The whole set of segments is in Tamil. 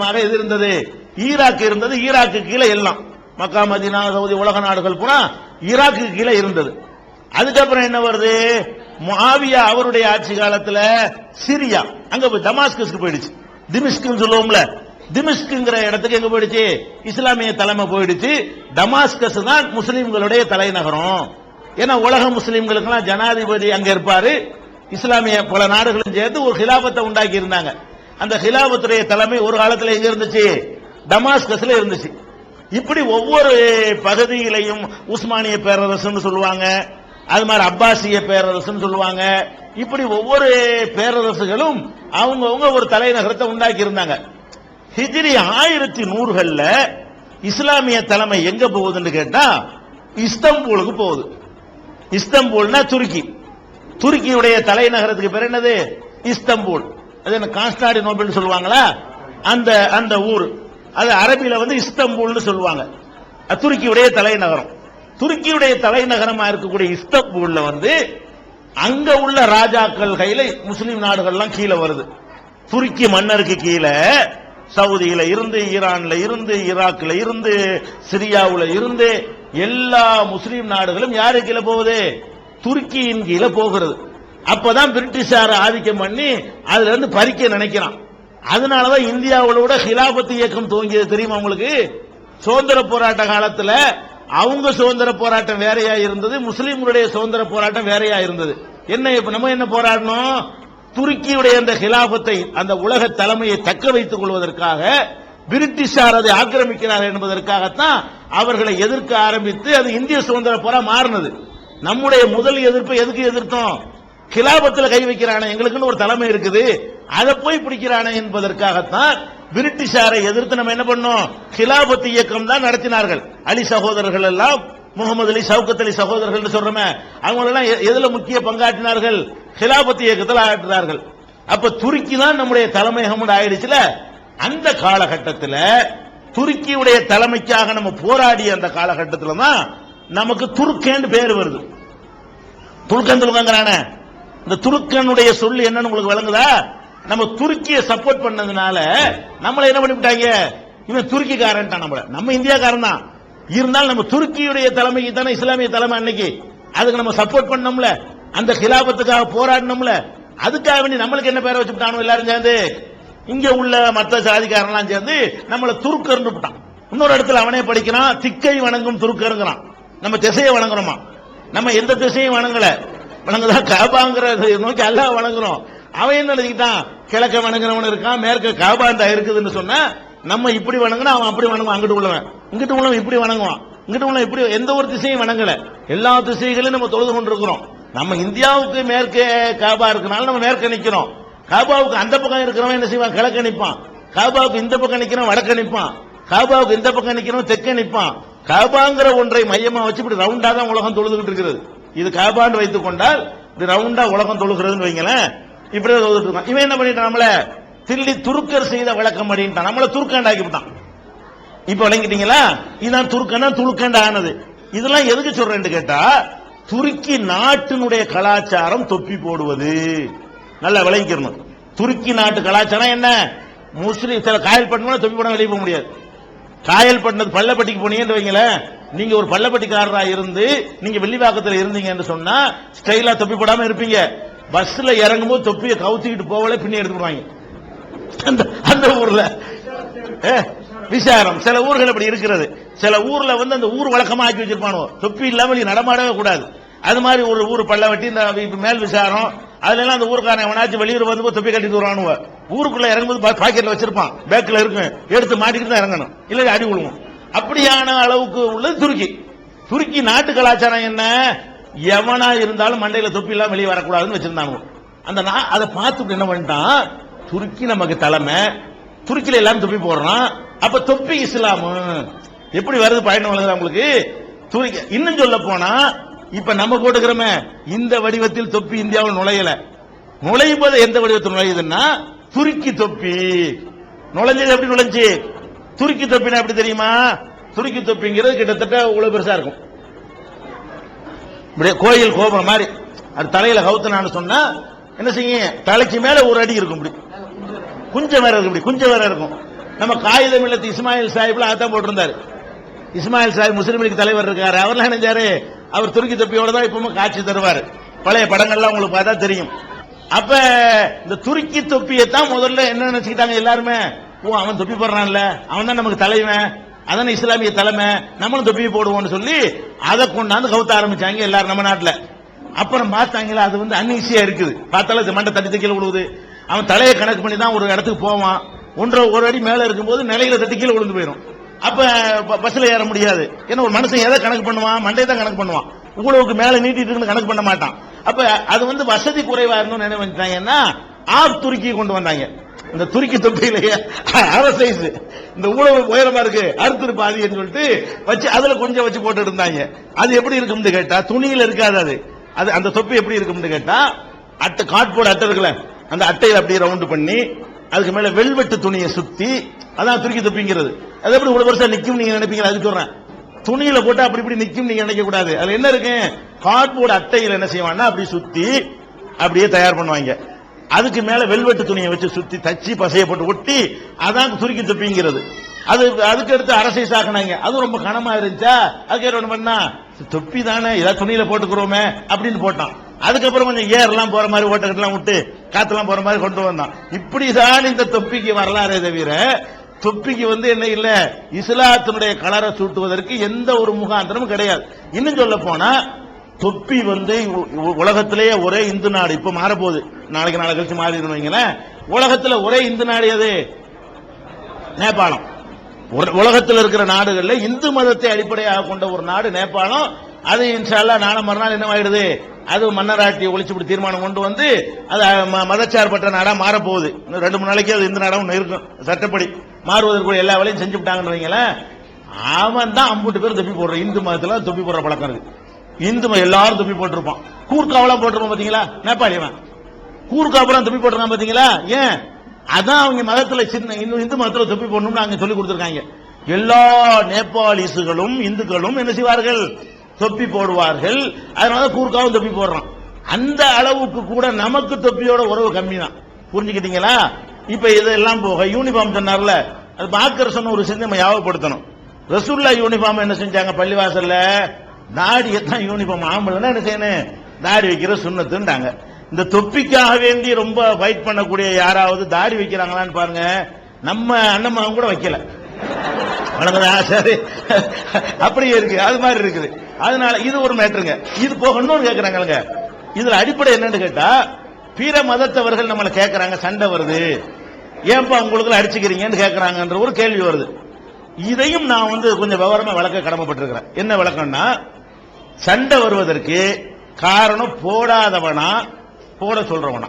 மாக எது இருந்தது? ஈராக் இருந்தது. ஈராக்கு கீழே எல்லாம். மக்கா மதினா சவுதி உலக நாடுகள் பூரா ஈராக்கு கீழே இருந்தது. அதுக்கப்புறம் என்ன வருது? மாவியா அவருடைய ஆட்சி காலத்துல சிரியா. அங்க போய் டமாஸ்கஸ்க்கு போயிடுச்சு. திமிஸ்குன்னு சொல்லுவோம்ல. திமிஸ்குங்கிற இடத்துக்கு எங்க போயிடுச்சு? இஸ்லாமிய தலைமை போயிடுச்சு. டமாஸ்கஸ் தான் முஸ்லிம்களுடைய தலைநகரம். ஏன்னா உலக முஸ்லீம்களுக்கெல்லாம் ஜனாதிபதி அங்க இருப்பாரு. இஸ்லாமிய பல நாடுகளும் சேர்த்து ஒரு ஹிலாபத்தை உண்டாக்கி இருந்தாங்க அந்த ஹிலாபத்துடைய தலைமை ஒரு காலத்தில் எங்க இருந்துச்சு? டமாஸ்கஸ்ல இருந்துச்சு. இப்படி ஒவ்வொரு பகுதியிலையும் உஸ்மானிய பேரரசுன்னு சொல்லுவாங்க அது மாதிரி அப்பாசிய பேரரசுன்னு சொல்லுவாங்க. இப்படி ஒவ்வொரு பேரரசுகளும் அவங்கவுங்க ஒரு தலைநகரத்தை உண்டாக்கி இருந்தாங்க ஹிஜ்ரி ஆயிரத்தி நூறுகள்ல இஸ்லாமிய தலைமை எங்க போகுதுன்னு கேட்டா இஸ்தம்பூலுக்கு போகுது. இஸ்தம்பூல்னா துருக்கி. துருக்கியுடைய தலைநகரத்துக்கு பேர் என்னது? இஸ்தம்பூல். அது என்ன நோபல் சொல்லுவாங்களா? அந்த அந்த ஊர். அது அரபியில வந்து இஸ்தம்பூல்னு சொல்லுவாங்க. துருக்கியுடைய தலைநகரம். துருக்கியுடைய தலைநகரமா இருக்கக்கூடிய இஸ்தம்பூல்ல வந்து அங்க உள்ள ராஜாக்கள் கையில முஸ்லீம் நாடுகள்லாம் கீழே வருது. துருக்கி மன்னருக்கு கீழே சவுதியில இருந்து ஈரான்ல இருந்து ஈராக்ல இருந்து சிரியாவுல இருந்து எல்லா முஸ்லீம் நாடுகளும் யாரு கீழே போகுது? துருக்கியின் கீழே போகிறது. அப்பதான் பிரிட்டிஷார ஆதிக்கம் பண்ணி அதுல இருந்து பறிக்க நினைக்கிறான். அதனாலதான் இந்தியாவோட கூட ஹிலாபத் இயக்கம் துவங்கியது தெரியுமா உங்களுக்கு? சுதந்திர போராட்ட காலத்துல அவங்க சுதந்திர போராட்டம் வேறையா இருந்தது முஸ்லீம்களுடைய சுதந்திர போராட்டம் வேறையா இருந்தது. என்ன இப்ப நம்ம என்ன போராடணும்? துருக்கியுடைய அந்த ஹிலாபத்தை அந்த உலக தலைமையை தக்க வைத்துக் கொள்வதற்காக பிரிட்டிஷார் அதை ஆக்கிரமிக்கிறார் என்பதற்காகத்தான் அவர்களை எதிர்க்க ஆரம்பித்து அது இந்திய சுதந்திர போரா மாறினது. நம்முடைய முதல் எதிர்ப்பை எதுக்கு எதிர்த்தோம்? கிலாபத்தில் கை வைக்கிறானே எங்களுக்குன்னு ஒரு தலைமை இருக்குது. அதை போய் பிடிக்கிறானே என்பதற்காகத்தான் பிரிட்டிஷாரை எதிர்த்து நம்ம என்ன பண்ணோம்? கிலாபத் இயக்கம் தான் நடத்தினார்கள். அலி சகோதரர்கள் எல்லாம் முகமது அலி சவுகத் அலி சகோதரர்கள் சொல்றோமே அவங்க எல்லாம் எ- எதுல முக்கிய பங்காற்றினார்கள்? கிலாபத் இயக்கத்தில் ஆற்றினார்கள். அப்ப துருக்கி தான் நம்முடைய தலைமையகம் ஆயிடுச்சுல? அந்த காலகட்டத்தில் துருக்கியுடைய தலைமைக்காக நம்ம போராடிய அந்த காலகட்டத்தில் தான் நமக்கு துருக்கேன்னு பேர் வருது. துருக்கன் துருக்கங்கிறானே இந்த துருக்கனுடைய சொல்லு என்னன்னு உங்களுக்கு விளங்குதா நம்ம துருக்கியை சப்போர்ட் பண்ணதுனால நம்மளை என்ன பண்ணிவிட்டாங்க? இவன் துருக்கிக்காரன் நம்மள. நம்ம இந்தியாக்காரன் தான். இருந்தாலும் நம்ம துருக்கியுடைய தலைமைக்கு தானே இஸ்லாமிய தலைமை அன்னைக்கு? அதுக்கு நம்ம சப்போர்ட் பண்ணோம்ல. அந்த கிலாபத்துக்காக போராடினோம்ல. அதுக்காக வேண்டி நம்மளுக்கு என்ன பேரை வச்சுட்டானோ எல்லாரும் சேர்ந்து? இங்க உள்ள மற்ற சாதிக்காரன்லாம் சேர்ந்து நம்மளை துருக்கர்னு விட்டான். இன்னொரு இடத்துல அவனே படிக்கிறான் திக்கை வணங்கும் துருக்கருங்கிறான். நம்ம திசையை வணங்குறோமா? நம்ம எந்த திசையும் வணங்கல. வணங்குதா? காபாங்கிற நோக்கி அல்லாஹ் வணங்குறோம். அவன் என்ன நினைக்கிட்டான் கிழக்க வணங்குறவன் இருக்கான் மேற்க காபாண்டா இருக்குதுன்னு சொன்னா நம்ம இப்படி வணங்கினா அவன் அப்படி வணங்குவான் அங்கிட்டு உள்ளவன். இங்கிட்டு உள்ளவன் இப்படி வணங்குவான். இங்கிட்டு உள்ள இப்படி எந்த ஒரு திசையும் வணங்கல. எல்லா திசைகளையும் நம்ம தொழுது கொண்டிருக்கிறோம். நம்ம இந்தியாவுக்கு மேற்கே காபா இருக்கனால நம்ம மேற்க நிற்கிறோம் காபாவுக்கு அந்த பக்கம் இருக்கிறவன் என்ன செய்வான்? கிழக்க நிற்பான் காபாவுக்கு இந்த பக்கம் நிற்கிறவன் வடக்க நிற்பான் காபாவுக்கு இந்த பக்கம் நிற்கிறவன் தெற்க நிற்பான் காபாங்கிற ஒன்றை மையமா வச்சு இப்படி ரவுண்டா தான் உலகம் தொழுதுகிட்டு இருக்கிறது. இது காபான்னு வைத்துக் கொண்டால் இது ரவுண்டா உலகம் தொழுகிறதுன்னு வைங்களேன். இப்படி தொழுதுட்டு இருக்கான். இவன் என்ன பண்ணிட்டான் நம்மள? தில்லி துருக்கர் செய்த விளக்கம் அப்படின்ட்டான். நம்மள துருக்காண்டாக்கி விட்டான். இப்ப விளங்கிட்டீங்களா? இதான் துருக்கனா துருக்கேண்டா ஆனது. இதெல்லாம் எதுக்கு சொல்றேன்னு கேட்டா துருக்கி நாட்டினுடைய கலாச்சாரம் தொப்பி போடுவது. நல்லா விளங்கிக்கணும். துருக்கி நாட்டு கலாச்சாரம் என்ன? முஸ்லீம் சில காயல் பட்டணம் தொப்பி போட வெளியே போக முடியாது. காயல் பட்டினது பள்ளப்பட்டிக்கு போனீங்கன்னு வைங்களேன். நீங்க ஒரு பள்ளப்பட்டிக்காரரா இருந்து நீங்க வெள்ளிவாக்கத்துல இருந்தீங்கன்னு சொன்னா ஸ்டைலா தொப்பி போடாம இருப்பீங்க. பஸ்ல இறங்கும் போது தொப்பியை கவுத்திக்கிட்டு போகல பின்னி எடுத்துடுவாங்க அந்த அந்த ஊர்ல. விசாரம். சில ஊர்கள் அப்படி இருக்கிறது. சில ஊர்ல வந்து அந்த ஊர் வழக்கமா ஆக்கி வச்சிருப்பானோ. தொப்பி இல்லாம நீ நடமாடவே கூடாது. அது மாதிரி ஒரு ஊர் பள்ளவட்டி இந்த மேல் விசாரம். அதுல எல்லாம் அந்த ஊருக்காரன் எவனாச்சும் வெளியூர் வந்து தொப்பி கட்டிட்டு வருவானுவ. ஊருக்குள்ள இறங்கும்போது பாக்கெட்ல வச்சிருப்பான். பேக்ல இருக்கும். எடுத்து மாட்டிக்கிட்டு தான் இறங்கணும். இல்ல அடி விழுவோம் அப்படியான அளவுக்கு உள்ளது துருக்கி. துருக்கி நாட்டு கலாச்சாரம் என்ன? எவனா இருந்தாலும் மண்டையில தொப்பி இல்லாம வெளியே வரக்கூடாதுன்னு வச்சிருந்தாங்க அந்த நா- அதை பார்த்துட்டு என்ன பண்ணிட்டான்? துருக்கி நமக்கு தலைமை. துருக்கில எல்லாம் தொப்பி போடுறான். அப்ப தொப்பி இஸ்லாமு. எப்படி வருது பயணம் வளர்ந்து உங்களுக்கு துருக்கி இன்னும் சொல்ல போனா இப்ப நம்ம போட்டுக்கிறோமே இந்த வடிவத்தில் தொப்பி இந்தியாவில் நுழையல. நுழையும் போது எந்த வடிவத்தில் நுழையுதுன்னா துருக்கி தொப்பி. நுழைஞ்சது எப்படி நுழைஞ்சு? துருக்கி தொப்பினா எப்படி தெரியுமா? துருக்கி தொப்பிங்கிறது கிட்டத்தட்ட இவ்வளவு பெருசா இருக்கும். இப்படியே கோயில் கோபுரம் மாதிரி. அது தலையில கவுத்துனான்னு சொன்னா என்ன செய்ய தலைக்கு மேல ஒரு அடி இருக்கும் இப்படி. குஞ்சம் வேற இருக்கும் இப்படி குஞ்சம் வேற இருக்கும். நம்ம காகிதம் இல்லத்து இஸ்மாயில் சாஹிப்ல அதான் போட்டிருந்தாரு. இஸ்மாயில் சாஹிப் முஸ்லீம் லீக் தலைவர் இருக்காரு. அவர்லாம் நினைஞ்சாரு அவர் துருக்கி தொப்பியோட தான் இப்பவும் காட்சி தருவார். பழைய படங்கள்லாம் உங்களுக்கு பார்த்தா தெரியும். அப்ப இந்த துருக்கி தொப்பியை தான் முதல்ல என்ன நினைச்சுக்கிட்டாங்க எல்லாருமே? ஓ அவன் தொப்பி போடுறான்ல. அவன் தான் நமக்கு தலைவன். அதான இஸ்லாமிய தலைமை. நம்மளும் தொப்பி போடுவோம்னு சொல்லி அதை கொண்டாந்து கவுத்த ஆரம்பிச்சாங்க எல்லாரும் நம்ம நாட்டில். அப்புறம் பார்த்தாங்களா அது வந்து அன்ஈஸியா இருக்குது. பார்த்தாலும் மண்டை தட்டி கீழே விழுவுது. அவன் தலையை கணக்கு பண்ணி தான் ஒரு இடத்துக்கு போவான். ஒன்றரை ஒரு அடி மேலே இருக்கும்போது நிலையில தட்டி கீழே விழுந்து போயிடும் அப்ப ப- பஸ்ல ஏற முடியாது. ஏன்னா ஒரு மனுஷன் எதை கணக்கு பண்ணுவான்? மண்டையை தான் கணக்கு பண்ணுவான். உங்களுக்கு மேல நீட்டிட்டு இருக்குன்னு கணக்கு பண்ண மாட்டான். அப்ப அது வந்து வசதி குறைவா இருந்தோம் நினைவு வச்சுட்டாங்கன்னா ஆப் துருக்கி கொண்டு வந்தாங்க. இந்த துருக்கி தொப்பியிலேயே அரை சைஸ் இந்த உழவு உயரமா இருக்கு. அறுத்துரு பாதின்னு சொல்லிட்டு வச்சு அதுல கொஞ்சம் வச்சு போட்டு இருந்தாங்க. அது எப்படி இருக்கும்னு கேட்டா துணியில இருக்காது அது. அது அந்த தொப்பி எப்படி இருக்கும்னு கேட்டா அட்டை காட்போர்டு அட்டை இருக்குல்ல அந்த அட்டையில அப்படியே ரவுண்ட் பண்ணி அதுக்கு மேல வெல்வெட்டு துணியை சுத்தி அதான் துருக்கி தொப்பிங்கிறது. அது எப்படி இவ்வளவு வருஷம் நிக்கும் நீங்க நினைப்பீங்க அதுக்கு சொல்றேன். துணியில போட்டு அப்படி இப்படி நிக்கும் நீங்க நினைக்க கூடாது. அதுல என்ன இருக்கு? கார்ட்போர்டு அட்டையில என்ன செய்வாங்கன்னா அப்படி சுத்தி அப்படியே தயார் பண்ணுவாங்க. அதுக்கு மேல வெல்வெட்டு துணியை வச்சு சுத்தி தச்சு பசையப்பட்டு ஒட்டி அதான் துருக்கி தொப்பிங்கிறது. அது அதுக்கு அடுத்து அரசை சாக்கினாங்க. அது ரொம்ப கனமா இருந்துச்சா? அதுக்கு என்ன பண்ணா? தொப்பி தானே ஏதாவது துணியில போட்டுக்கிறோமே அப்படின்னு போட்டான். அதுக்கப்புறம் கொஞ்சம் ஏர்லாம் போற மாதிரி ஓட்டக்கட்டெல்லாம் விட்டு காத்தெல்லாம் போற மாதிரி கொண்டு வந்தான். இப்படிதான் இந்த தொப்பிக்கு வரலாறே தவிர தொப்பிக்கு வந்து என்ன இல்ல இஸ்லாத்தினுடைய கலரை சூட்டுவதற்கு எந்த ஒரு முகாந்திரமும் கிடையாது. இன்னும் சொல்ல போனா தொப்பி வந்து உலகத்திலேயே ஒரே இந்து நாடு. இப்ப மாறப்போகுது. நாளைக்கு நாளை கழிச்சு மாறிடும் வைங்களேன். உலகத்தில் ஒரே இந்து நாடு எது? நேபாளம். உலகத்தில் இருக்கிற நாடுகளில் இந்து மதத்தை அடிப்படையாக கொண்ட ஒரு நாடு நேபாளம். அது இன்ஷால்லா நாளை மறுநாள் என்னவாயிடுது அது மன்னராட்சியை ஒழிச்சுப்படி தீர்மானம் கொண்டு வந்து அது ம- மதச்சார்பற்ற நாடா மாறப்போகுது. இன்னும் ரெண்டு மூணு நாளைக்கு அது இந்து நாடாக ஒன்று இருக்கும். சட்டப்படி. மாறுவதற்கு எல்லா வேலையும் செஞ்சு விட்டாங்கன்னு வைங்களேன். அவன் தான் ஐம்பது பேர் தொப்பி போடுற. இந்து மதத்தில் தொப்பி போடுற பழக்கம் இருக்கு. இந்து எல்லாரும் தொப்பி போட்டிருப்பான். கூர்க்காவெல்லாம் போட்டிருப்பான் பாத்தீங்களா? நேபாளி அவன். கூர்க்காவெல்லாம் தொப்பி போட்டிருக்கான் பாத்தீங்களா? ஏன்? அதான் அவங்க மதத்துல சின்ன இன்னும் இந்து மதத்துல தொப்பி போடணும்னு அங்க சொல்லி கொடுத்துருக்காங்க. எல்லா நேபாளிசுகளும் இந்துக்களும் என்ன செய்வார்கள்? தொப்பி போடுவார்கள். அதனால கூர்க்காவும் தொப்பி போடுறான். அந்த அளவுக்கு கூட நமக்கு தொப்பியோட உறவு கம்மி தான் புரிஞ்சுக்கிட்டீங்களா? இப்ப இதெல்லாம் போக யூனிஃபார்ம் சொன்னார்ல அது பாக்கர் சொன்ன ஒரு சிந்தனை ஞாபகப்படுத்தணும். ரசூல்லா யூனிஃபார்ம் என்ன செஞ்சாங்க பள்ளிவாசல்ல? தாடியை தான் யூனிஃபார்ம் ஆம்பளைன்னா என்ன செய்யணும்? தாடி வைக்கிற சுண்ணத்துன்றாங்க. இந்த தொப்பிக்காக வேண்டி ரொம்ப ஃபைட் பண்ணக்கூடிய யாராவது தாடி வைக்கிறாங்களான்னு பாருங்க. நம்ம அண்ணன் கூட வைக்கல. வணக்கம்டா, சரி. அப்படியே இருக்கு. அது மாதிரி இருக்குது. அதனால இது ஒரு மேட்ருங்க இது போகணும்னு இன்னொன்னு இதுல அடிப்படை என்னன்னு கேட்டா பிற மதத்தவர்கள் நம்மளை கேட்கறாங்க சண்டை வருது. ஏன்பா உங்களுக்கு அடிச்சுக்கிறீங்கன்னு கேட்கறாங்கன்ற ஒரு கேள்வி வருது. இதையும் நான் வந்து கொஞ்சம் விவரமா விளக்க கடமைப்பட்டிருக்கிறேன். என்ன விளக்கம்னா சண்டை வருவதற்கு காரணம் போடாதவனா போட சொல்றவனா.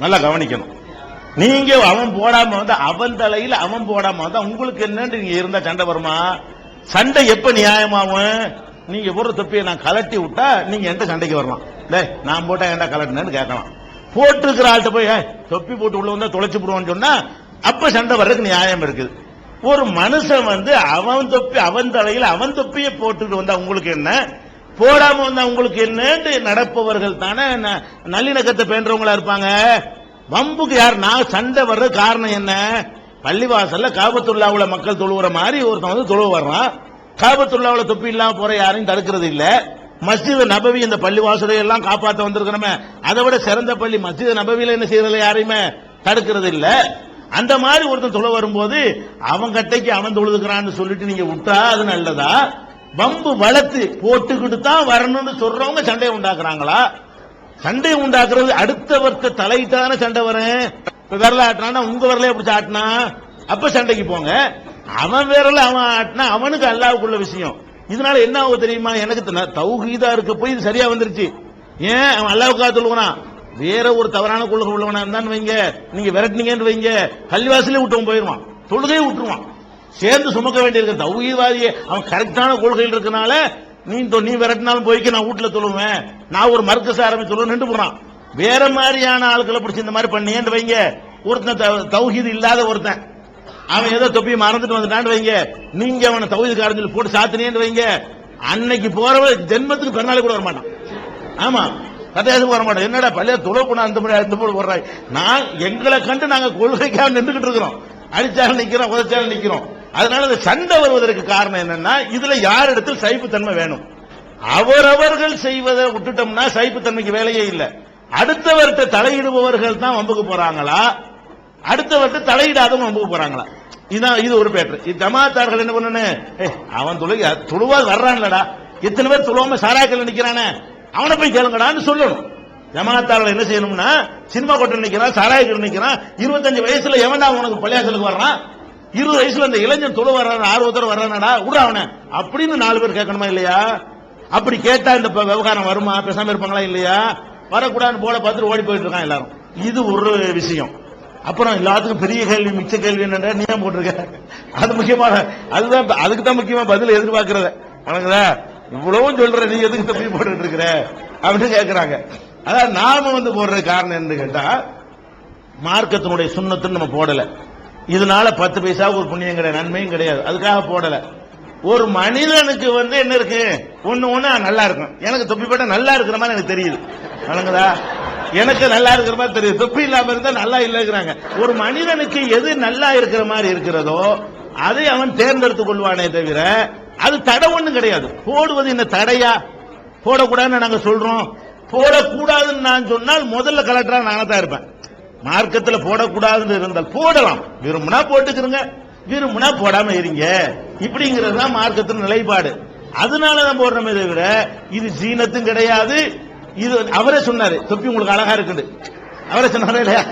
நல்லா கவனிக்கணும். நீங்க அவன் போடாம வந்து அவன் தலையில் அவன் போடாம வந்தா உங்களுக்கு என்னன்னு நீங்க இருந்தா சண்டை வருமா? சண்டை எப்ப நியாயமாகும்? நீங்க ஒரு தொப்பியை நான் கலட்டி விட்டா நீங்க என்கிட்ட சண்டைக்கு வரலாம்? டே நான் போட்டா ஏன்டா கலட்டினு கேட்கலாம். போட்டிருக்கிற ஆள்கிட்ட போய் தொப்பி போட்டு உள்ள வந்தா தொலைச்சு விடுவான்னு சொன்னா அப்ப சண்டை வர்றதுக்கு நியாயம் இருக்குது. ஒரு மனுஷன் வந்து அவன் தொப்பி அவன் தலையில் அவன் தொப்பியை போட்டுட்டு வந்தா உங்களுக்கு என்ன? போடாம வந்தா உங்களுக்கு என்னன்னு நடப்பவர்கள் தானே? ந- நல்லிணக்கத்தை பேன்றவங்களா இருப்பாங்க? வம்புக்கு யார் நான் சண்டை வர்ற காரணம் என்ன? பள்ளிவாசல்ல காபத்துள்ளாவுல மக்கள் தொழுவுற மாதிரி ஒருத்தன் வந்து தொழுவ வர்றான். காபத்துள்ளாவுல தொப்பி இல்லாம போற யாரையும் தடுக்கிறது இல்ல. மஸ்ஜித் நபவி இந்த பள்ளிவாசலை எல்லாம் காப்பாற்ற வந்திருக்கிறோமே. அதை விட சிறந்த பள்ளி மஸ்ஜித் நபவியில என்ன செய்யறதுல யாரையுமே தடுக்கிறது இல்ல. அந்த மாதிரி ஒருத்தன் தொழ வரும்போது அவன் கட்டைக்கு அவன் தொழுதுக்கிறான்னு சொல்லிட்டு நீங்க விட்டா அது நல்லதா? வம்பு வளர்த்து போட்டுக்கிட்டு தான் வரணும்னு சொல்றவங்க சண்டையை உண்டாக்குறாங்களா? சண்டை உண்டாக்குறது அடுத்தவர்த்த தலையிட்டான சண்டை வரேன் இப்ப விரல ஆட்டினா உங்க விரல எப்படி ஆட்டினா? அப்ப சண்டைக்கு போங்க. அவன் விரல அவன் ஆட்டினா அவனுக்கு அல்லாவுக்குள்ள விஷயம். இதனால என்ன ஆகும் தெரியுமா? எனக்கு தௌஹீதா இருக்க போய் இது சரியா வந்துருச்சு. ஏன்? அவன் அல்லாவுக்கா சொல்லுவனா வேற ஒரு தவறான கொள்கை உள்ளவனா இருந்தான்னு வைங்க. நீங்க விரட்டினீங்கன்னு வைங்க. கல்வாசிலே விட்டவன் போயிருவான் தொழுகையே விட்டுருவான். சேர்ந்து சுமக்க வேண்டியிருக்க. தௌஹீதவாதியே அவன் கரெக்டான கொள்கையில் இருக்கனால நீ நீ விரட்டினாலும் போய்க்கு நான் வீட்டில் சொல்லுவேன். நான் ஒரு மர்க்கஸ் ஆரம்பிச்சு சொல்லுவேன் நின்று போறான். வேற மாதிரியான ஆட்களை பிடிச்சி இந்த மாதிரி பண்ணியேன்னு வைங்க. ஒருத்தன் தௌஹீது இல்லாத ஒருத்தன். அவன் ஏதோ தொப்பி மறந்துட்டு வந்துட்டான்னு வைங்க. நீங்க அவனை தௌஹீது சொல்லி போட்டு சாத்தினேன்னு வைங்க. அன்னைக்கு போறவன் ஜென்மத்துக்கு பெருநாள் கூட வர மாட்டான் ஆமா கதையாசுக்கு வர மாட்டோம் என்னடா பள்ளியா தொலை போனா அந்த மாதிரி அந்த போல வர்றாய் நான் எங்களை கண்டு நாங்க கொள்கைக்காக நின்றுகிட்டு இருக்கிறோம். அடிச்சாலும் நிக்கிறோம் உதச்சாலும் நிக்கிறோம். அதனால இந்த சண்டை வருவதற்கு காரணம் என்னன்னா இதுல யார் இடத்தில் சைப்புத்தன்மை வேணும்? அவரவர்கள் செய்வதை விட்டுட்டோம்னா சைப்புத்தன்மைக்கு வேலையே இல்லை. அடுத்தவர்கிட்ட தலையிடுபவர்கள் தான் வம்புக்கு போறாங்களா? அடுத்தவர்கிட்ட தலையிடாதவங்க வம்புக்கு போறாங்களா? இதுதான் இது ஒரு பேட்டர் இது ஜமாத்தார்கள் என்ன பண்ணனு? அவன் துளை துளுவா வர்றான்லடா. எத்தனை பேர் துளுவாம சாராய்க்கல் நிக்கிறானே. அவனை போய் கேளுங்கடான்னு சொல்லணும். ஜமாத்தார்கள் என்ன செய்யணும்னா சினிமா கொட்டை நிக்கிறான் சாராய்க்கல் நிக்கிறான். இருபத்தஞ்சு வயசுல எவன்டா உனக்கு பள்ளியாசலுக்கு வர்றான்? இருபது வயசுல அந்த இளைஞன் துளு வர்றான் ஆர்வத்தோட வர்றானடா? விட அவனை. அப்படின்னு நாலு பேர் கேட்கணுமா இல்லையா? அப்படி கேட்டா இந்த ப- விவகாரம் வருமா? பேசாம இருப்பாங்களா இல்லையா? வரக்கூடாதுன்னு போல பார்த்துட்டு ஓடி போயிட்டு இருக்கான் எல்லாரும். இது ஒரு விஷயம். அப்புறம் எல்லாத்துக்கும் பெரிய கேள்வி மிச்ச கேள்வி என்னடா? நீ ஏன் போட்டிருக்க? அது முக்கியமான அதுதான் அதுக்கு தான் முக்கியமா பதில் எதிர்பார்க்கறத. வணங்குதா இவ்வளவும் சொல்ற நீ எதுக்கு தப்பி போட்டுட்டு இருக்கிற? அப்படின்னு கேக்குறாங்க. அதான் நாம வந்து போடுற காரணம் என்னன்னு கேட்டா மார்க்கத்தினுடைய சுண்ணத்துன்னு நம்ம போடல. இதனால பத்து பைசா ஒரு புண்ணியம் கிடையாது நன்மையும் கிடையாது. அதுக்காக போடல. ஒரு மனிதனுக்கு வந்து என்ன இருக்கு? ஒண்ணு ஒண்ணு நல்லா இருக்கும். எனக்கு தொப்பி போட்டா நல்லா இருக்கிற மாதிரி எனக்கு தெரியுது. வணங்குதா எனக்கு நல்லா இருக்கிற மாதிரி தெரியுது. தொப்பி இல்லாம இருந்தா நல்லா இல்லைங்கிறாங்க. ஒரு மனிதனுக்கு எது நல்லா இருக்கிற மாதிரி இருக்கிறதோ அதை அவன் தேர்ந்தெடுத்துக் கொள்வானே தவிர அது தடை ஒண்ணும் கிடையாது. போடுவது என்ன தடையா? போடக்கூடாதுன்னு நாங்க சொல்றோம். போடக்கூடாதுன்னு நான் சொன்னால் முதல்ல கலெக்டரா நானே தான் இருப்பேன். மார்க்கத்தில் போடக்கூடாதுன்னு இருந்தால் போடலாம். விரும்பினா போட்டுக்கிறங்க விரும்புனா போடாம இருங்க. இப்படிங்கிறது தான் மார்க்கத்தின் நிலைப்பாடு. அதனால தான் போடுறோமே தவிர இது சீனத்தும் கிடையாது. இது அவரே சொன்னாரு. தொப்பி உங்களுக்கு அழகா இருக்குது. அவரே சொன்னாரே இல்லையா?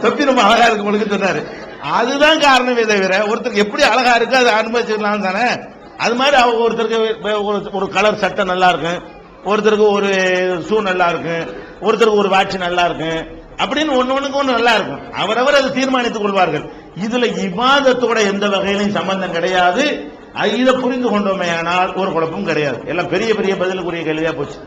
தொப்பி ரொம்ப அழகா இருக்கு உங்களுக்கு சொன்னாரு. அதுதான் காரணமே தவிர ஒருத்தருக்கு எப்படி அழகா இருக்கு அதை அனுபவிச்சிடலாம் தானே. அது மாதிரி அவங்க ஒருத்தருக்கு ஒரு- ஒரு கலர் சட்டை நல்லா இருக்கும். ஒருத்தருக்கு ஒரு ஷூ நல்லா இருக்கும். ஒருத்தருக்கு ஒரு வாட்ச் நல்லா இருக்கும். அப்படின்னு ஒண்ணு ஒண்ணுக்கு ஒண்ணு நல்லா இருக்கும். அவரவர் அதை தீர்மானித்துக் கொள்வார்கள். இதுல இவாதத்தோட எந்த வகையிலும் சம்பந்தம் கிடையாது. இதை புரிந்து கொண்டோமே ஆனால் ஒரு குழப்பம் கிடையாது. எல்லாம் பெரிய பெரிய பதிலுக்குரிய கேள்வியா போச்சு.